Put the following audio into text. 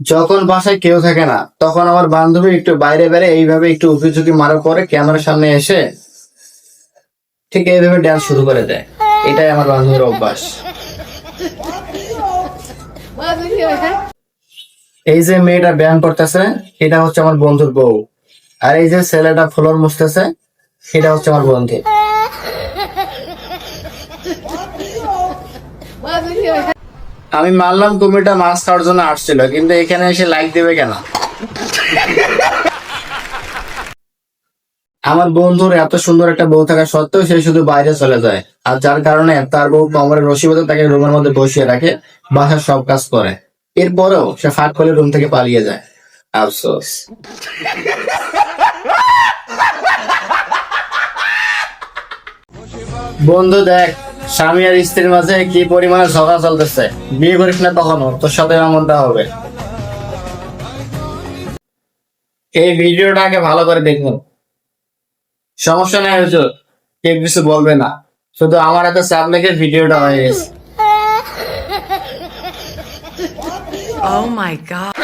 যখন বাসায় কেউ থাকে না, তখন আমার বান্ধবী একটু বাইরে বেড়ে এইভাবে একটু উঁকি ঝুঁকি মারার পরে ক্যামেরার সামনে এসে ঠিক এইভাবে ডান্স শুরু করে দেয়। এটাই আমার বান্ধবীর অভ্যাস। এই যে মেয়েটা ব্যায়াম করতেছে, এটা হচ্ছে আমার বন্ধুর বউ। আর এই যে ছেলেটা ফ্লোর মুছতেছে সেটা হচ্ছে আমার বন্ধু। আমি মানলাম কুমিরটা মাছ খাওয়ার জন্য আসছিল, কিন্তু এখানে এসে লাইক দেবে কেন? আমার বন্ধুর এত সুন্দর একটা বউ থাকা সত্ত্বেও সে শুধু বাইরে চলে যায়, আর যার কারণে তার বউ কমরের রশি বেঁধে তাকে রুমের মধ্যে বসিয়ে রাখে, বাসার সব কাজ করে। এরপরেও সে ফাঁক করে রুম থেকে পালিয়ে যায়। আফসোস। বন্ধু দেখ স্বামী আর স্ত্রীর মাঝে কি পরিমাণে ঝগড়া চলতেছে? বিয়ে করিস না কখনো তোর সাথে এমনটা হবে। এই ভিডিওটা আগে ভালো করে দেখুন। সমস্যা নাই হুজুর, কেউ কিছু বলবে না। শুধু আমার এত চাপ লেগে ভিডিওটা হয়ে গেছে। Oh my god.